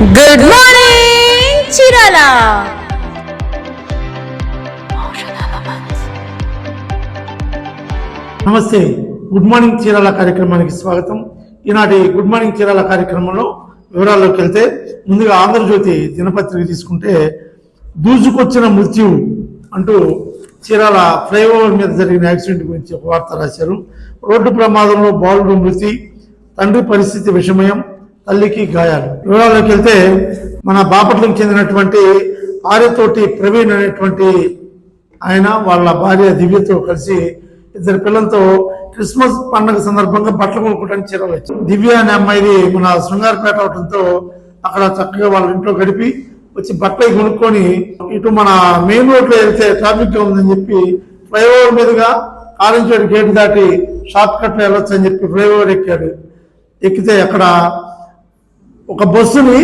Good morning Chirala నమస్తే. Good morning Chirala కార్యక్రమానికి స్వాగతం. ఈనాటి గుడ్ మార్నింగ్ చీరాల కార్యక్రమంలో వివరాల్లోకి వెళ్తే ముందుగా ఆంధ్రజ్యోతి దినపత్రిక తీసుకుంటే దూసుకొచ్చిన మృత్యు అంటూ చీరాల ఫ్లైఓవర్ మీద జరిగిన యాక్సిడెంట్ గురించి ఒక వార్త రాశారు. రోడ్డు ప్రమాదంలో బాలుడు మృతి తండ్రి పరిస్థితి విషమయం తల్లికి గాయాలు. వివరాల్లోకి వెళ్తే మన బాపట్లకు చెందినటువంటి ఆర్యతోటి ప్రవీణ్ అనేటువంటి ఆయన వాళ్ళ భార్య దివ్యతో కలిసి ఇద్దరు పిల్లలతో క్రిస్మస్ పండుగ సందర్భంగా బట్టలు కొనుక్కోవడానికి చేరవచ్చు వచ్చారు దివ్య అనే అమ్మాయిది మన శృంగారపేట అవడంతో అక్కడ చక్కగా వాళ్ళ ఇంట్లో గడిపి వచ్చి బట్టలు కొనుక్కొని ఇటు మన మెయిన్ రోడ్లో వెళ్తే ట్రాఫిక్గా ఉందని చెప్పి ఫ్లైఓవర్ మీదుగా ఆరెంజ్ గేట్ దాటి షార్ట్ కట్ వెళ్ళొచ్చు అని చెప్పి ఫ్లైఓవర్ ఎక్కాడు. ఎక్కితే అక్కడ ఒక బస్సుని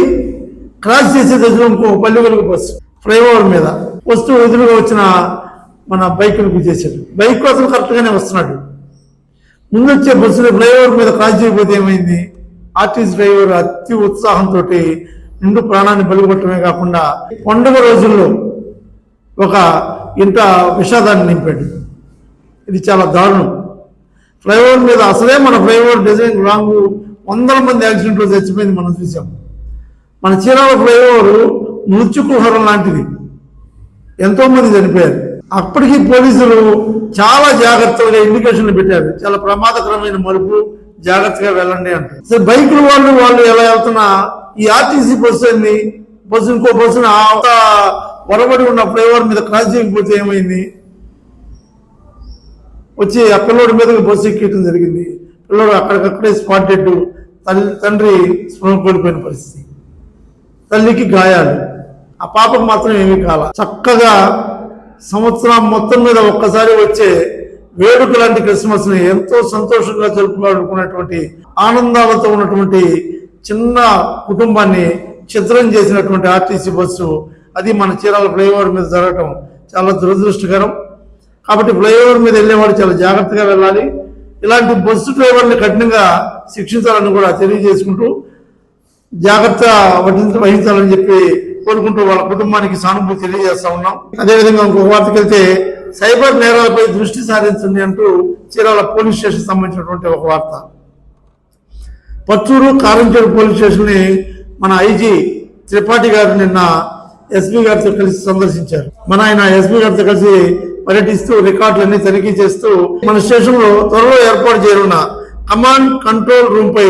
క్రాస్ చేసే దశలో ఇంకో పల్లె బస్సు ఫ్లైఓవర్ మీద. వస్తూ ఎదురుగా వచ్చిన మన బైక్ను గుద్దేశాడు బైక్ కోసం కరెక్ట్గానే వస్తున్నాడు. ముందు వచ్చే బస్సుని ఫ్లైఓవర్ మీద క్రాస్ చేయకపోతే ఏమైంది? ఆర్టీసీ డ్రైవర్ అతి ఉత్సాహంతో నిండు ప్రాణాన్ని బలిగొట్టమే కాకుండా పండుగ రోజుల్లో ఒక ఇంట విషాదాన్ని నింపాడు. ఇది చాలా దారుణం. ఫ్లైఓవర్ మీద అసలే మన ఫ్లైఓవర్ డిజైన్ రాంగ్ వందల మంది యాక్సిడెంట్లో చచ్చిపోయింది మనం చూసాం. మన చీరాల ఫ్లైఓవర్ మృత్యుకుహరం లాంటిది. ఎంతో మంది చనిపోయారు. అప్పటికి పోలీసులు చాలా జాగ్రత్తగా ఇండికేషన్లు పెట్టారు. చాలా ప్రమాదకరమైన మలుపు జాగ్రత్తగా వెళ్ళండి అంటే సరే బైకుల వాళ్ళు వాళ్ళు ఎలా వెళ్తున్నా ఈ ఆర్టీసీ బస్సు అన్ని బస్సు ఇంకో బస్సును అంత పొరబడి ఉన్న ఫ్లైఓవర్ మీద క్రాస్ చేయకపోతే ఏమైంది? వచ్చి ఆ పిల్లోడి మీద బస్సు ఎక్కియటం జరిగింది. పిల్లలు అక్కడికక్కడే స్పాట్ డెడ్ తల్లి తండ్రి స్పృహ కోల్పోయిన పరిస్థితి. తల్లికి గాయాలు. ఆ పాపకు మాత్రం ఏమీ కాల. చక్కగా సంవత్సరం మొత్తం మీద ఒక్కసారి వచ్చే వేడుక లాంటి క్రిస్మస్ని ఎంతో సంతోషంగా జరుపుకోవాలనుకున్నటువంటి ఆనందాలతో ఉన్నటువంటి చిన్న కుటుంబాన్ని చిత్రం చేసినటువంటి ఆర్టీసీ బస్సు అది మన చీరాల ఫ్లైఓవర్ మీద జరగటం చాలా దురదృష్టకరం. కాబట్టి ఫ్లైఓవర్ మీద వెళ్ళేవాడు చాలా జాగ్రత్తగా వెళ్ళాలి. ఇలాంటి బస్సు డ్రైవర్ని కఠినంగా శిక్షించాలని కూడా తెలియజేసుకుంటూ జాగ్రత్త వహించ వహించాలని చెప్పి కోరుకుంటూ వాళ్ళ కుటుంబానికి సానుభూతి తెలియజేస్తా ఉన్నాం. అదేవిధంగా ఇంకొక వార్తకి వెళ్తే సైబర్ నేరాలపై దృష్టి సారించండి అంటూ చీరాల పోలీస్ స్టేషన్ సంబంధించినటువంటి ఒక వార్త. పచ్చూరు కారంచేడు పోలీస్ స్టేషన్ని మన ఐజీ త్రిపాఠి గారు నిన్న ఎస్పీ గారితో కలిసి సందర్శించారు. మన ఆయన ఎస్పీ గారితో కలిసి పర్యటిస్తూ రికార్డులన్నీ తనిఖీ చేస్తూ మన స్టేషన్లో త్వరలో ఏర్పాటు చేయనున్న కమాండ్ కంట్రోల్ రూమ్ పై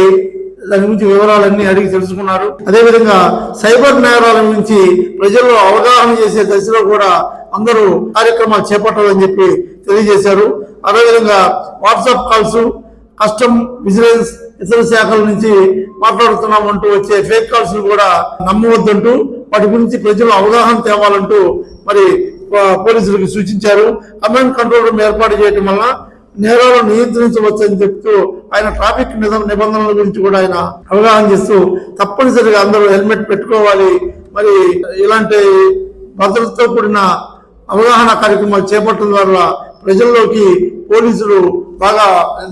దాని గురించి వివరాలన్నీ అడిగి తెలుసుకున్నారు. అదేవిధంగా సైబర్ నేరాల గురించి ప్రజల్లో అవగాహన చేసే దశలో కూడా అందరూ కార్యక్రమాలు చేపట్టాలని చెప్పి తెలియజేశారు. అదేవిధంగా వాట్సాప్ కాల్స్ కస్టమ్ విజిలెన్స్ ఇతర శాఖల నుంచి మాట్లాడుతున్నాం అంటూ వచ్చే ఫేక్ కాల్స్ కూడా నమ్మవద్దంటూ వాటి గురించి ప్రజలు అవగాహన తేవాలంటూ మరి పోలీసులకు సూచించారు. కమాండ్ కంట్రోల్ రూమ్ ఏర్పాటు చేయడం వల్ల నేరాలను నియంత్రించవచ్చని చెప్తూ ఆయన ట్రాఫిక్ నిబంధనల గురించి కూడా ఆయన అవగాహన చేస్తూ తప్పనిసరిగా అందరూ హెల్మెట్ పెట్టుకోవాలి. మరి ఇలాంటి భద్రతతో కూడిన అవగాహన కార్యక్రమాలు చేపట్టడం ద్వారా ప్రజల్లోకి పోలీసులు బాగా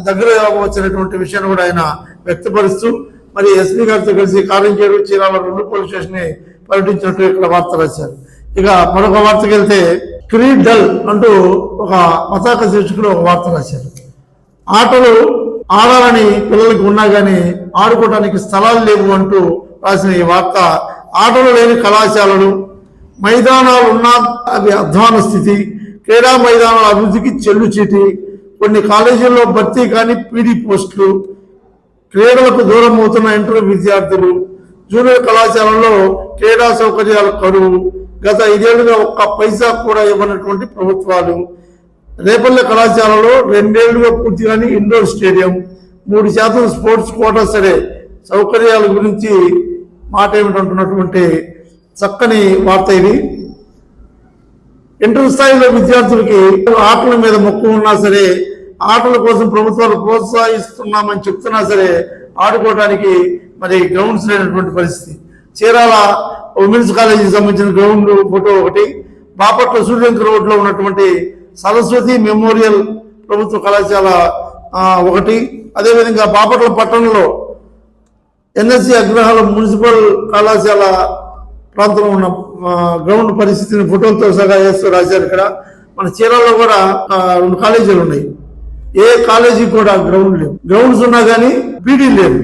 దగ్గర వచ్చినటువంటి విషయాన్ని కూడా ఆయన వ్యక్తపరుస్తూ మరి ఎస్పీ గారితో కలిసి కారంచేడు చీరాల రెండు పోలీస్ స్టేషన్ని పర్యటించినట్టు ఇక్కడ వార్త రాశారు. ఇక మరొక వార్తకి వెళ్తే క్రీడల్ అంటూ ఒక పతాక శీర్షికలో ఒక వార్త రాశారు. ఆటలు ఆడాలని పిల్లలకి ఉన్నా కానీ ఆడుకోవడానికి స్థలాలు లేవు అంటూ రాసిన ఈ వార్త ఆటలు లేని కళాశాలలు మైదానాలు ఉన్నా అవి అధ్వాన స్థితి క్రీడా మైదానాల అభివృద్ధికి చెల్లు చీటి కొన్ని కాలేజీల్లో భర్తీ కానీ పీడీ పోస్టులు క్రీడలకు దూరం అవుతున్న ఇంటర్ విద్యార్థులు జూనియర్ కళాశాలలో క్రీడా సౌకర్యాలు కరువు గత ఐదేళ్ళుగా ఒక్క పైసా కూడా ఇవ్వనటువంటి ప్రభుత్వాలు రేపల్లె కళాశాలలో రెండేళ్ళుగా పూర్తి ఇండోర్ స్టేడియం మూడు శాతం స్పోర్ట్స్ కోటా సరే సౌకర్యాల గురించి మాట ఏమిటంటున్నటువంటి చక్కని వార్త ఇది. ఇంటర్ స్థాయిలో విద్యార్థులకి ఆటల మీద మక్కువ ఉన్నా సరే ఆటల కోసం ప్రభుత్వాలు ప్రోత్సహిస్తున్నామని చెప్తున్నా సరే ఆడుకోవడానికి మరి గ్రౌండ్స్ లేనటువంటి పరిస్థితి. చీరాల ఉమెన్స్ కాలేజీకి సంబంధించిన గ్రౌండ్ ఫోటో ఒకటి. బాపట్ల సూర్యంక రోడ్లో ఉన్నటువంటి సరస్వతి మెమోరియల్ ప్రభుత్వ కళాశాల ఒకటి. అదేవిధంగా బాపట్ల పట్టణంలో ఎన్ఎస్సి అగ్రహాల మున్సిపల్ కళాశాల ప్రాంతంలో ఉన్న గ్రౌండ్ పరిస్థితిని ఫోటోలతో సగా వేస్తూ రాశారు ఇక్కడ. మన చీరాల్లో కూడా రెండు కాలేజీలు ఉన్నాయి. ఏ కాలేజీ కూడా గ్రౌండ్ లేవు. గ్రౌండ్స్ ఉన్నా కానీ పీడీ లేవు.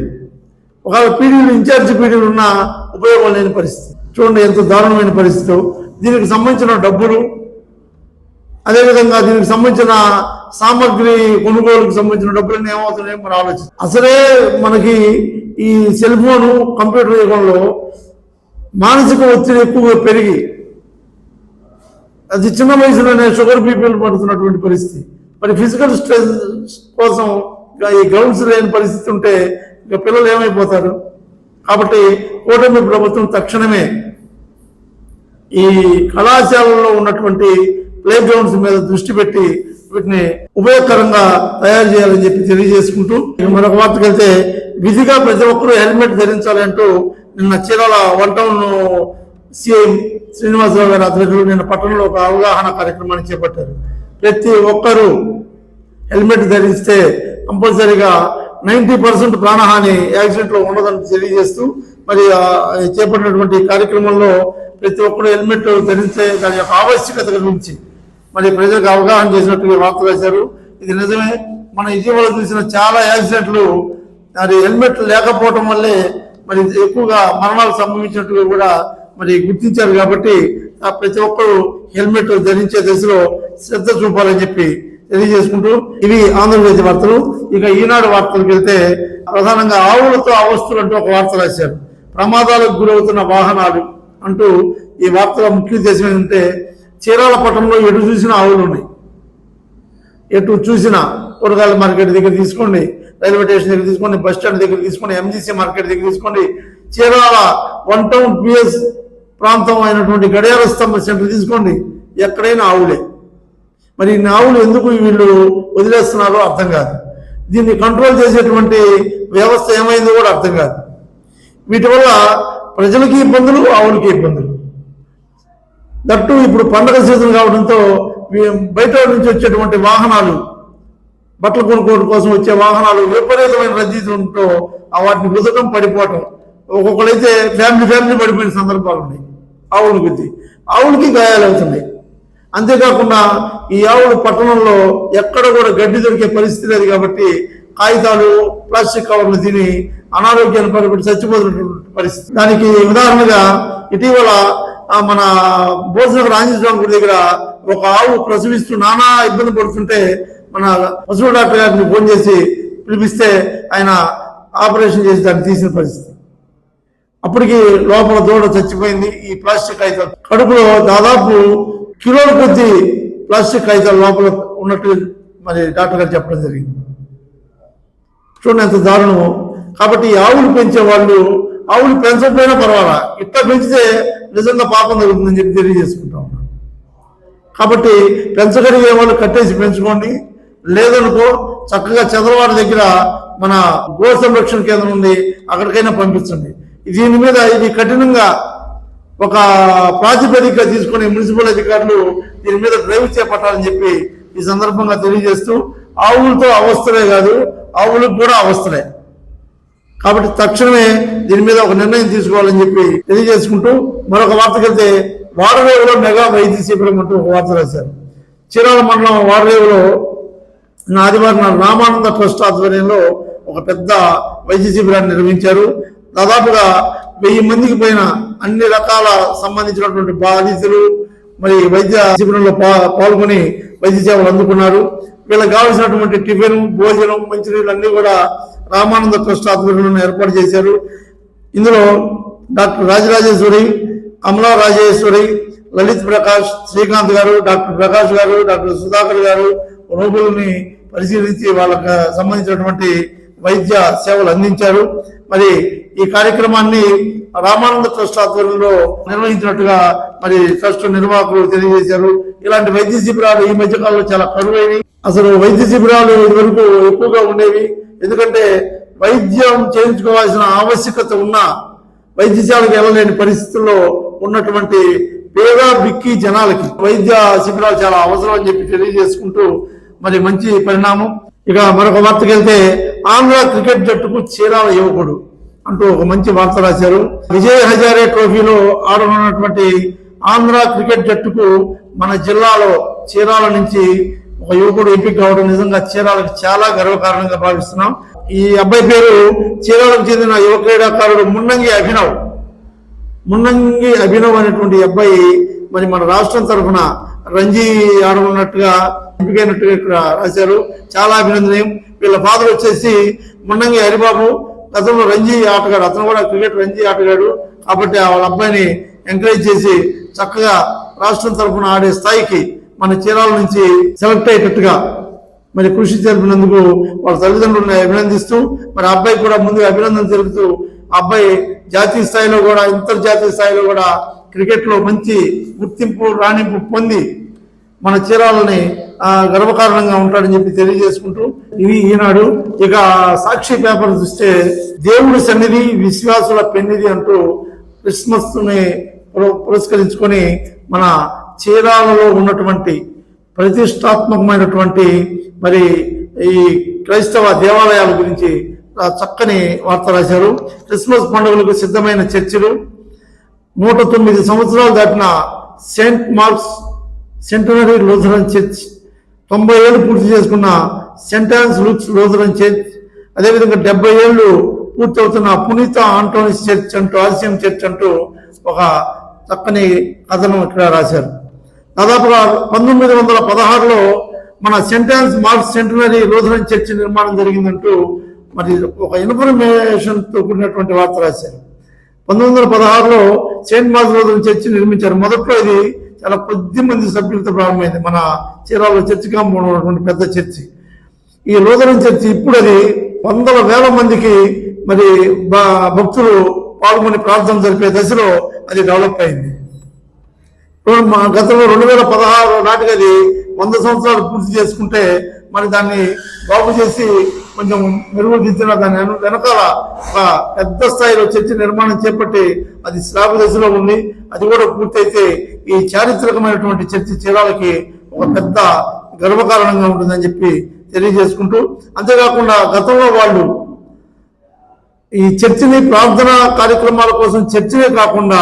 ఒకవేళ పీడీలు ఇన్ఛార్జ్ పీడీలు ఉన్నా ఉపయోగం లేని పరిస్థితి. చూడండి ఎంత దారుణమైన పరిస్థితి. దీనికి సంబంధించిన డబ్బులు అదేవిధంగా దీనికి సంబంధించిన సామగ్రి కొనుగోలుకు సంబంధించిన డబ్బులన్నీ ఏమవుతున్నాయో మనం ఆలోచన అసలే మనకి ఈ సెల్ ఫోను కంప్యూటర్ యుగంలో మానసిక ఒత్తిడి ఎక్కువగా పెరిగి అది చిన్న వయసులోనే షుగర్ బీపీలు పడుతున్నటువంటి పరిస్థితి. మరి ఫిజికల్ స్ట్రెస్ కోసం ఇక ఈ గ్రౌండ్స్ లేని పరిస్థితి ఉంటే ఇక పిల్లలు ఏమైపోతారు? కాబట్టి కూటమి ప్రభుత్వం తక్షణమే ఈ కళాశాలలో ఉన్నటువంటి ప్లే గ్రౌండ్స్ మీద దృష్టి పెట్టి వీటిని ఉపయోగకరంగా తయారు చేయాలని చెప్పి తెలియజేసుకుంటూ మరొక వార్తకు వెళ్తే విధిగా ప్రతి ఒక్కరూ హెల్మెట్ ధరించాలి అంటూ నిన్న Chirala one town CM Srinivasarao గారి ఆధ్వర్యంలో నిన్న పట్టణంలో ఒక అవగాహన కార్యక్రమాన్ని చేపట్టారు. ప్రతి ఒక్కరూ హెల్మెట్ ధరిస్తే కంపల్సరీగా నైంటీ పర్సెంట్ ప్రాణహాని యాక్సిడెంట్లో ఉండదని తెలియజేస్తూ మరి చేపట్టినటువంటి కార్యక్రమంలో ప్రతి ఒక్కరు హెల్మెట్ ధరించే దాని యొక్క ఆవశ్యకత గురించి మరి ప్రజలకు అవగాహన చేసినట్టుగా వార్త వేశారు ఇది నిజమే. మన ఇటీవల చూసిన చాలా యాక్సిడెంట్లు మరి హెల్మెట్ లేకపోవటం వల్లే మరి ఎక్కువగా మరణాలు సంభవించినట్టుగా కూడా మరి గుర్తించారు కాబట్టి ప్రతి ఒక్కరు హెల్మెట్ ధరించే దశలో శ్రద్ధ చూపాలని చెప్పి తెలియజేసుకుంటూ ఇవి ఆంధ్రప్రదేశ్ వార్తలు. ఇక ఈనాడు వార్తలకు వెళ్తే ప్రధానంగా ఆవులతో అవస్థలు అంటూ ఒక వార్త రాశారు. ప్రమాదాలకు గురవుతున్న వాహనాలు అంటూ ఈ వార్తల ముఖ్య ఉద్దేశం ఏంటంటే చీరాల పట్టణంలో ఎటు చూసిన ఆవులు ఉన్నాయి. ఎటు చూసినా కూరగాయల మార్కెట్ దగ్గర తీసుకోండి రైల్వే స్టేషన్ దగ్గర తీసుకోండి బస్ స్టాండ్ దగ్గర తీసుకోండి ఎంజీసీ మార్కెట్ దగ్గర తీసుకోండి. చీరాల వన్ టౌన్ పిఎస్ ప్రాంతం అయినటువంటి గడియార స్తంభ సెంటర్ తీసుకోండి. ఎక్కడైనా ఆవులే. మరి ఈ నావులు ఎందుకు వీళ్ళు వదిలేస్తున్నారో అర్థం కాదు. దీన్ని కంట్రోల్ చేసేటువంటి వ్యవస్థ ఏమైందో కూడా అర్థం కాదు. వీటి వల్ల ప్రజలకి ఇబ్బందులు ఆవులకి ఇబ్బందులు. దట్టు ఇప్పుడు పండగ సీజన్ కావడంతో బయట నుంచి వచ్చేటువంటి వాహనాలు బట్టలు కొనుక్కోవడం కోసం వచ్చే వాహనాలు విపరీతమైన రద్దీతో ఆ వాటిని గుదటం పడిపోవటం. ఒక్కొక్కడైతే ఫ్యామిలీ ఫ్యామిలీ పడిపోయిన సందర్భాలు ఉన్నాయి. ఆవుల గుద్ది. ఆవులకి గాయాలు అవుతున్నాయి అంతేకాకుండా ఈ ఆవులు పట్టణంలో ఎక్కడ కూడా గడ్డి దొరికే పరిస్థితి లేదు కాబట్టి కాగితాలు ప్లాస్టిక్ కవర్లు తిని అనారోగ్యాన్ని పడిపెట్టి చచ్చిపోతున్నటువంటి పరిస్థితి. దానికి ఉదాహరణగా ఇటీవల మన భోజనగర్ ఆంజనేయ స్వామి గుడి దగ్గర ఒక ఆవు ప్రసవిస్తూ నానా ఇబ్బంది పడుతుంటే మన పశువు డాక్టర్ గారిని ఫోన్ చేసి పిలిపిస్తే ఆయన ఆపరేషన్ చేసి దాన్ని తీసిన పరిస్థితి. అప్పటికి లోపల దూడ చచ్చిపోయింది ఈ ప్లాస్టిక్ అయితే కడుపులో దాదాపు కిలోల కొద్ది ప్లాస్టిక్ కాగితాలు లోపల ఉన్నట్టు మరి డాక్టర్ గారు చెప్పడం జరిగింది. చూడండి ఎంత దారుణమో. కాబట్టి ఆవులు పెంచే వాళ్ళు ఆవులు పెంచకపోయినా పర్వాలా? ఇట్లా పెంచితే నిజంగా పాపం జరుగుతుందని చెప్పి తెలియజేసుకుంటా ఉన్నాను కాబట్టి పెంచగలిగే వాళ్ళు కట్టేసి పెంచుకోండి. లేదనుకో చక్కగా చంద్రవాడ దగ్గర మన గో సంరక్షణ కేంద్రం ఉంది అక్కడికైనా పంపించండి. దీని మీద ఇది కఠినంగా ఒక ప్రాతిపదిక తీసుకుని మున్సిపల్ అధికారులు దీని మీద డ్రైవ్ చేపట్టాలని చెప్పి ఈ సందర్భంగా తెలియజేస్తూ ఆవులతో అవస్థలే కాదు ఆవులకు కూడా అవస్థలే. కాబట్టి తక్షణమే దీని మీద ఒక నిర్ణయం తీసుకోవాలని చెప్పి తెలియజేసుకుంటూ మరొక వార్తకైతే వారవేవులో వాడరేవులో మెగా వైద్య శిబిరం అంటూ ఒక వార్త రాశారు. చీరాల మండలం వాడరేవులో ఆదివారం రామానంద ట్రస్ట్ ఆధ్వర్యంలో ఒక పెద్ద వైద్య శిబిరాన్ని నిర్వహించారు. దాదాపుగా వెయ్యి మందికి పైన అన్ని రకాల సంబంధించినటువంటి బాధితులు మరి వైద్య శిబిరంలో పా- పాల్గొని వైద్య సేవలు అందుకున్నారు. వీళ్ళకి కావాల్సినటువంటి టిఫిన్ భోజనం మంచినీళ్ళు అన్ని కూడా రామానంద ట్రస్ట్ ఆధ్వర్యంలో ఏర్పాటు చేశారు. ఇందులో డాక్టర్ రాజరాజేశ్వరి అమలా రాజేశ్వరి లలిత్ ప్రకాష్ శ్రీకాంత్ గారు డాక్టర్ ప్రకాష్ గారు డాక్టర్ సుధాకర్ గారు రోగుల్ని పరిశీలించి వాళ్ళకి సంబంధించినటువంటి వైద్య సేవలు అందించారు. మరి ఈ కార్యక్రమాన్ని రామానంద ట్రస్ట్ ఆధ్వర్యంలో నిర్వహించినట్టుగా మరి ట్రస్ట్ నిర్వాహకులు తెలియజేశారు. ఇలాంటి వైద్య శిబిరాలు ఈ మధ్య కాలంలో చాలా కరువైనవి. అసలు వైద్య శిబిరాలు ఇదివరకు ఎక్కువగా ఉండేవి. ఎందుకంటే వైద్యం చేయించుకోవాల్సిన ఆవశ్యకత ఉన్న వైద్యశాలకు వెళ్ళలేని పరిస్థితుల్లో ఉన్నటువంటి పేద బిక్కి జనాలకి వైద్య శిబిరాలు చాలా అవసరం అని చెప్పి తెలియజేసుకుంటూ మరి మంచి పరిణామం. ఇక మరొక వార్తకి వెళ్తే ఆంధ్ర క్రికెట్ జట్టుకు చీరాల యువకుడు అంటూ ఒక మంచి వార్త రాశారు. విజయ్ హజారే ట్రోఫీలో ఆడనున్నటువంటి ఆంధ్ర క్రికెట్ జట్టుకు మన జిల్లాలో చీరాల నుంచి ఒక యువకుడు ఎంపిక కావడం నిజంగా చీరాలకు చాలా గర్వకారణంగా భావిస్తున్నాం. ఈ అబ్బాయి పేరు చీరాలకు చెందిన యువ క్రీడాకారుడు మున్నంగి అభినవ్. మున్నంగి అభినవ్ అనేటువంటి అబ్బాయి మరి మన రాష్ట్రం తరఫున రంజీ ఆడనున్నట్టుగా ఎంపికైనట్టుగా ఇక్కడ రాశారు. చాలా అభినందనీయం. వీళ్ళ ఫాదర్ వచ్చేసి ముండంగి హరిబాబు గతంలో రంజీ ఆటగాడు అతను కూడా క్రికెట్ రంజీ ఆటగాడు. కాబట్టి వాళ్ళ అబ్బాయిని ఎంకరేజ్ చేసి చక్కగా రాష్ట్రం తరఫున ఆడే స్థాయికి మన చీరాల నుంచి సెలెక్ట్ అయ్యేటట్టుగా మరి కృషి జరిపినందుకు వాళ్ళ తల్లిదండ్రులను అభినందిస్తూ మరి అబ్బాయి కూడా ముందు అభినందన తెలుపుతూ ఆ అబ్బాయి జాతీయ స్థాయిలో కూడా అంతర్జాతీయ స్థాయిలో కూడా క్రికెట్లో మంచి గుర్తింపు రాణింపు పొంది మన చీరాలని గర్వకారణంగా ఉంటాడని చెప్పి తెలియజేసుకుంటూ ఇవి ఈనాడు ఇక సాక్షి పేపర్ చూస్తే దేవుడి సన్నిధి విశ్వాసుల పెన్నిధి అంటూ క్రిస్మస్ని పురస్కరించుకొని మన చీరాలలో ఉన్నటువంటి ప్రతిష్టాత్మకమైనటువంటి మరి ఈ క్రైస్తవ దేవాలయాల గురించి చక్కని వార్త రాశారు. క్రిస్మస్ పండుగలకు సిద్ధమైన చర్చిలు నూట తొమ్మిది సంవత్సరాలు దాటిన Saint Mark's Centenary Lutheran Church తొంభై ఏళ్ళు పూర్తి చేసుకున్న Saint Ann's Luke's Lutheran Church అదేవిధంగా డెబ్బై ఏళ్ళు పూర్తవుతున్న పునీత ఆంటోనిస్ చర్చ్ అంటూ ఆసియం చర్చ్ అంటూ ఒక చక్కని కథనం ఇక్కడ రాశారు. దాదాపుగా పంతొమ్మిది వందల పదహారులో మన Saint Ann's Mark's Centenary Lutheran Church నిర్మాణం జరిగిందంటూ మరి ఒక ఇన్ఫర్మేషన్తో కూడినటువంటి వార్త రాశారు. పంతొమ్మిది వందల పదహారులో సెయింట్ మార్క్స్ చర్చి నిర్మించారు. మొదట్లో ఇది చాలా కొద్ది మంది సభ్యులతో ప్రారంభమైంది. మన చీరాల చర్చి కాంపౌండ్ ఉన్నటువంటి పెద్ద చర్చి. ఈ లూథరన్ చర్చి ఇప్పుడు అది వందల వేల మందికి మరి భక్తులు పాల్గొని ప్రార్థన జరిపే దశలో అది డెవలప్ అయింది. మా గతంలో రెండు వేల పదహారు నాటికి అది వంద సంవత్సరాలు పూర్తి చేసుకుంటే మరి దాన్ని బాగు చేసి కొంచెం మెరుగుదిద్దిన దాని వెనకాల ఒక పెద్ద స్థాయిలో చర్చి నిర్మాణం చేపట్టి అది శ్లాభ దశలో ఉంది. అది కూడా పూర్తయితే ఈ చారిత్రకమైనటువంటి చర్చి చీరాలకి ఒక పెద్ద గర్వకారణంగా ఉంటుందని చెప్పి తెలియజేసుకుంటూ అంతేకాకుండా గతంలో వాళ్ళు ఈ చర్చిని ప్రార్థన కార్యక్రమాల కోసం చర్చినే కాకుండా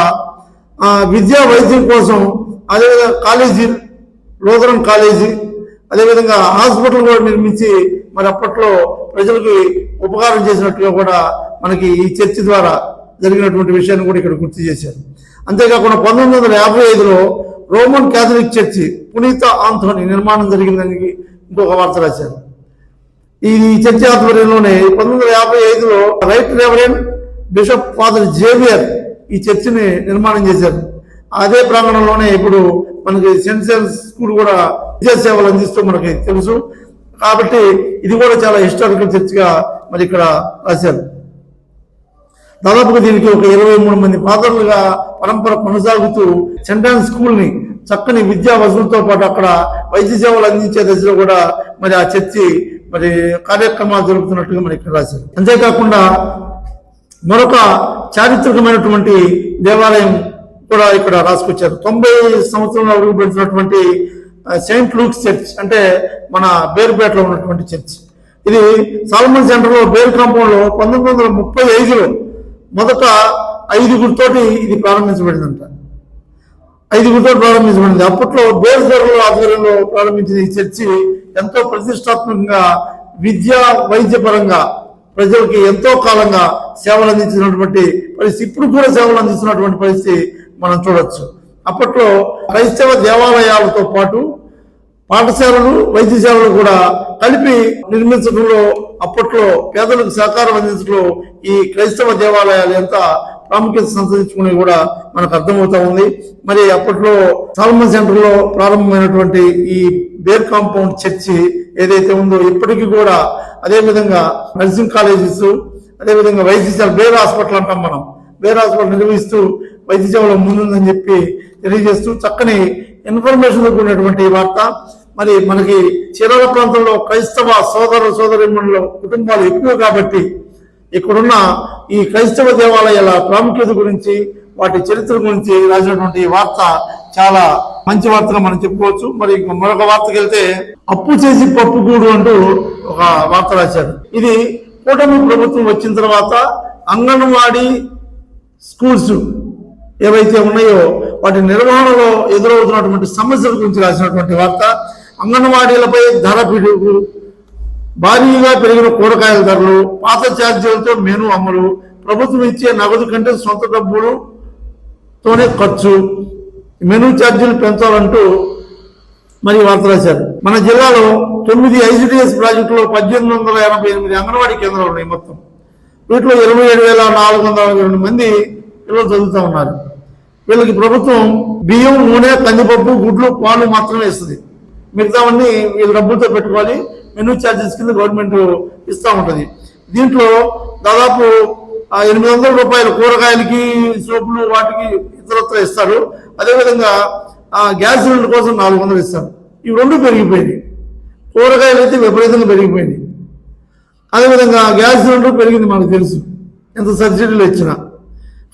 విద్యా వైద్యం కోసం అదేవిధంగా కాలేజీ లోదరం కాలేజీ అదేవిధంగా హాస్పిటల్ కూడా నిర్మించి మరి అప్పట్లో ప్రజలకి ఉపకారం చేసినట్టుగా కూడా మనకి ఈ చర్చి ద్వారా జరిగినటువంటి విషయాన్ని కూడా ఇక్కడ గుర్తు చేశారు. అంతేకాకుండా పంతొమ్మిది వందల యాభై ఐదులో రోమన్ క్యాథలిక్ చర్చి పునీత ఆంథోని నిర్మాణం జరిగిందని ఇంకొక వార్త రాశారు. ఈ చర్చి ఆధ్వర్యంలోనే పంతొమ్మిది వందల యాభై ఐదులో Right Reverend Bishop Father Xavier ఈ చర్చిని నిర్మాణం చేశారు. అదే ప్రాంగణంలోనే ఇప్పుడు మనకి సెంట్ స్కూల్ కూడా విద్యా సేవలు అందిస్తూ మనకి తెలుసు. కాబట్టి ఇది కూడా చాలా హిస్టారికల్ చర్చిగా మరి ఇక్కడ రాశారు. దాదాపుగా దీనికి ఒక ఇరవై మూడు మంది ఫాదర్లుగా పరంపర కొనసాగుతూ సెంట్రల్ స్కూల్ని చక్కని విద్యా వసతులతో పాటు అక్కడ వైద్య సేవలు అందించే దశలో కూడా మరి ఆ చర్చి మరి కార్యక్రమాలు జరుగుతున్నట్టుగా మరి ఇక్కడ రాశారు. అంతేకాకుండా మరొక చారిత్రకమైనటువంటి దేవాలయం కూడా ఇక్కడ రాసుకొచ్చారు. తొంభై సంవత్సరంలో అడుగుపెడుతున్నటువంటి సెయింట్ లూక్స్ చర్చ్ అంటే మన బేరుపేటలో ఉన్నటువంటి చర్చ్ ఇది సాల్మన్ సెంటర్లో బేరు బేర్ పంతొమ్మిది వందల ముప్పై ఐదులో మొదట ఐదుగురితోటి ఇది ప్రారంభించబడిందంట. ఐదుగురితో ప్రారంభించబడింది. అప్పట్లో బేరు ధరల ఆధ్వర్యంలో ప్రారంభించిన ఈ చర్చి ఎంతో ప్రతిష్టాత్మకంగా విద్యా వైద్యపరంగా ప్రజలకి ఎంతో కాలంగా సేవలు అందించినటువంటి పరిస్థితి ఇప్పుడు కూడా సేవలు అందిస్తున్నటువంటి పరిస్థితి మనం చూడొచ్చు. అప్పట్లో క్రైస్తవ దేవాలయాలతో పాటు పాఠశాలలు వైద్యశాలలు కూడా కలిపి నిర్మించడంలో అప్పట్లో పేదలకు సహకారం అందించడంలో ఈ క్రైస్తవ దేవాలయాలు ఎంత ప్రాముఖ్యత సంతరించుకుని కూడా మనకు అర్థమవుతా ఉంది. మరి అప్పట్లో సాల్మన్ సెంటర్లో ప్రారంభమైనటువంటి ఈ బేర్ కాంపౌండ్ చర్చి ఏదైతే ఉందో ఇప్పటికీ కూడా అదే విధంగా నర్సింగ్ కాలేజెస్ అదే విధంగా వైద్యశాల బేర్ హాస్పిటల్ అంటాం మనం. బేర్ హాస్పిటల్ నిర్వహిస్తూ వైద్య సేవలో ముందుందని చెప్పి తెలియజేస్తూ చక్కని ఇన్ఫర్మేషన్ కూడినటువంటి వార్త. మరి మనకి చీరాల ప్రాంతంలో క్రైస్తవ సోదర సోదరిమణుల కుటుంబాలు ఎక్కువ కాబట్టి ఇక్కడున్న ఈ క్రైస్తవ దేవాలయాల ప్రాముఖ్యత గురించి వాటి చరిత్ర గురించి రాసినటువంటి వార్త చాలా మంచి వార్తగా మనం చెప్పుకోవచ్చు. మరి మరొక వార్తకి వెళ్తే అప్పు చేసి పప్పు కూడు అంటూ ఒక వార్త రాశారు. ఇది కూటమి ప్రభుత్వం వచ్చిన తర్వాత అంగన్వాడీ స్కూల్స్ ఏవైతే ఉన్నాయో వాటి నిర్వహణలో ఎదురవుతున్నటువంటి సమస్యల గురించి రాసినటువంటి వార్త అంగన్వాడీలపై ధర పిడుగు భారీగా పెరిగిన కూరగాయల ధరలు పాత ఛార్జీలతో మెను అమలు ప్రభుత్వం ఇచ్చే నగదు కంటే సొంత డబ్బులు తోనే ఖర్చు మెను ఛార్జీలు పెంచాలంటూ మరి వార్త రాశారు. మన జిల్లాలో తొమ్మిది ఐసిడిఎస్ ప్రాజెక్టులో పద్దెనిమిది వందల ఎనభై ఎనిమిది అంగన్వాడీ కేంద్రాలు ఉన్నాయి మొత్తం. వీటిలో ఇరవై ఏడు వేల నాలుగు వందల రెండు మంది పిల్లలు చదువుతూ ఉన్నారు. వీళ్ళకి ప్రభుత్వం బియ్యం నూనె కందిపప్పు గుడ్లు పాలు మాత్రమే ఇస్తుంది. మిగతావన్నీ వీళ్ళు డబ్బులతో పెట్టుకోవాలి మెనూ ఛార్జెస్ కింద గవర్నమెంట్ ఇస్తూ ఉంటుంది. దీంట్లో దాదాపు ఎనిమిది వందల రూపాయలు కూరగాయలకి సోపులు వాటికి ఇతరత్ర ఇస్తారు. అదేవిధంగా ఆ, గ్యాస్ సిలిండర్ కోసం నాలుగు వందలు ఇస్తారు. ఇవి రెండు పెరిగిపోయింది కూరగాయలు అయితే విపరీతంగా పెరిగిపోయింది అదేవిధంగా గ్యాస్ సిలిండర్ పెరిగింది మనకు తెలుసు. ఎంత సబ్సిడీలు ఇచ్చినా.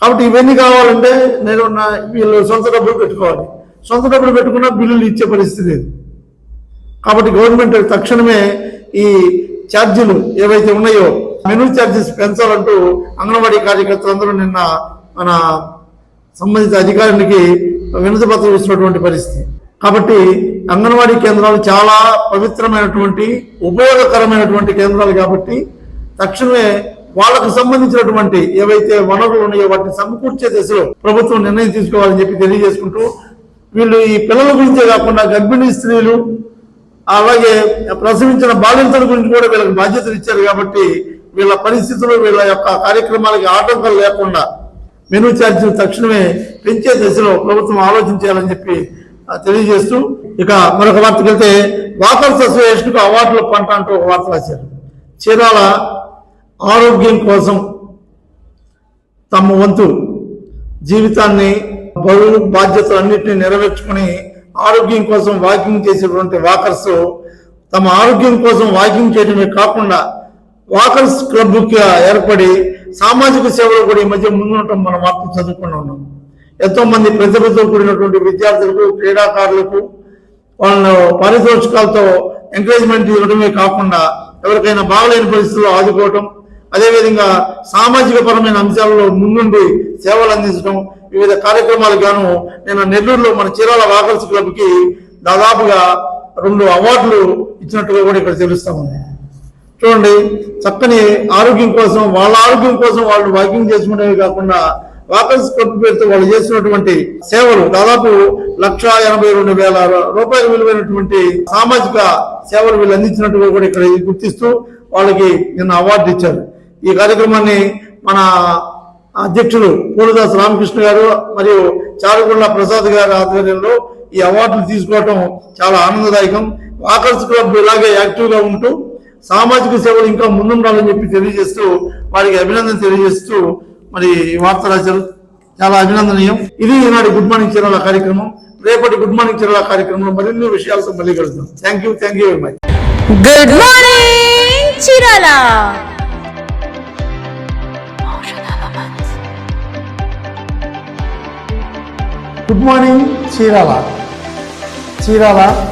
కాబట్టి ఇవన్నీ కావాలంటే నేను నా వీళ్ళు సొంత డబ్బులు పెట్టుకోవాలి. సొంత డబ్బులు పెట్టుకున్నా బిల్లులు ఇచ్చే పరిస్థితి లేదు. కాబట్టి గవర్నమెంట్ తక్షణమే ఈ ఛార్జీలు ఏవైతే ఉన్నాయో మెనూ ఛార్జెస్ పెంచాలంటూ అంగన్వాడీ కార్యకర్తలందరూ నిన్న మన సంబంధిత అధికారునికి వినతి పత్రం పరిస్థితి. కాబట్టి అంగన్వాడీ కేంద్రాలు చాలా పవిత్రమైనటువంటి ఉపయోగకరమైనటువంటి కేంద్రాలు కాబట్టి తక్షణమే వాళ్ళకు సంబంధించినటువంటి ఏవైతే వనరులు ఉన్నాయో వాటిని సమకూర్చే దశలో ప్రభుత్వం నిర్ణయం తీసుకోవాలని చెప్పి తెలియజేసుకుంటూ వీళ్ళు ఈ పిల్లల గురించే కాకుండా గర్భిణీ స్త్రీలు అలాగే ప్రసవించిన బాలింతల గురించి కూడా వీళ్ళకి బాధ్యతలు ఇచ్చారు కాబట్టి వీళ్ళ పరిస్థితులు వీళ్ళ యొక్క కార్యక్రమాలకి ఆటంకాలు లేకుండా మెనూ ఛార్జీలు తక్షణమే పెంచే దశలో ప్రభుత్వం ఆలోచించాలని చెప్పి తెలియజేస్తూ ఇక మరొక వార్తకి వెళ్తే వాకర్స్ అసోసియేషన్కు అవార్డుల పంట అంటూ ఒక వార్త రాశారు. చీరాల ఆరోగ్యం కోసం తమ వంతు జీవితాన్ని బరువు బాధ్యతలు అన్నింటినీ నెరవేర్చుకుని ఆరోగ్యం కోసం వాకింగ్ చేసేటువంటి వాకర్స్ తమ ఆరోగ్యం కోసం వాకింగ్ చేయడమే కాకుండా వాకర్స్ క్లబ్ ఏర్పడి సామాజిక సేవలు కూడా ఈ మధ్య ముందుండటం మనం వార్త చదువుకుని ఉన్నాం. ఎంతో మంది ప్రతిభతో కూడినటువంటి విద్యార్థులకు క్రీడాకారులకు వాళ్ళను పారితోషికాలతో ఎంకరేజ్మెంట్ ఇవ్వడమే కాకుండా ఎవరికైనా బాగలేని పరిస్థితుల్లో ఆదుకోవటం అదేవిధంగా సామాజిక పరమైన అంశాలలో ముందుండి సేవలు అందించడం వివిధ కార్యక్రమాలకు గాను నేను నెల్లూరులో మన చీరాల వాకర్స్ క్లబ్కి దాదాపుగా రెండు అవార్డులు ఇచ్చినట్టుగా కూడా ఇక్కడ తెలుస్తా ఉంది. చూడండి చక్కని ఆరోగ్యం కోసం వాళ్ళ ఆరోగ్యం కోసం వాళ్ళు వాకింగ్ చేసుకునేవి కాకుండా వాకర్స్ క్లబ్ పేరుతో వాళ్ళు చేసినటువంటి సేవలు దాదాపు లక్ష ఎనభై రెండు వేల రూపాయల విలువైనటువంటి సామాజిక సేవలు వీళ్ళు అందించినట్టుగా కూడా ఇక్కడ గుర్తిస్తూ వాళ్ళకి నిన్న అవార్డు ఇచ్చారు. ఈ కార్యక్రమాన్ని మన అధ్యక్షులు పూలదాస్ రామకృష్ణ గారు మరియు చారుగుళ్ళ ప్రసాద్ గారి ఆధ్వర్యంలో ఈ అవార్డులు తీసుకోవటం చాలా ఆనందదాయకం. వాకర్స్ క్లబ్ ఇలాగే యాక్టివ్గా ఉంటూ సామాజిక సేవలు ఇంకా ముందుండాలని చెప్పి తెలియజేస్తూ వారికి అభినందన తెలియజేస్తూ మరి వార్త రాశారు. చాలా అభినందనీయం. ఇది ఈనాడు గుడ్ మార్నింగ్ చీరాల కార్యక్రమం. రేపటి గుడ్ మార్నింగ్ చీరాల కార్యక్రమంలో మరిన్ని విషయాలతో మళ్ళీ కలుద్దాం. Thank you thank you very much good morning Chirala. Good morning Chirala. Chirala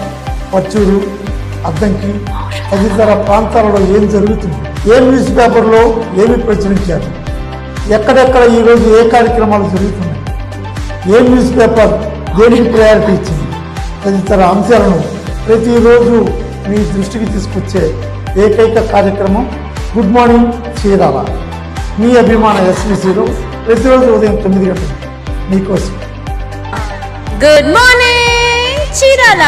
Parchur Addanki తదితర ప్రాంతాలలో ఏం జరుగుతుంది? ఏ న్యూస్ పేపర్లో ఏమి ప్రచురించారు? ఎక్కడెక్కడ ఈరోజు ఏ కార్యక్రమాలు జరుగుతున్నాయి? ఏ న్యూస్ పేపర్ దేనికి ప్రయారిటీ ఇచ్చింది? తదితర అంశాలను ప్రతిరోజు మీ దృష్టికి తీసుకొచ్చే ఏకైక కార్యక్రమం గుడ్ మార్నింగ్ చీరాల. మీ అభిమాన ఎస్విసిలో ప్రతిరోజు ఉదయం తొమ్మిది గంటలకు. మీకోసం. Good morning Chirala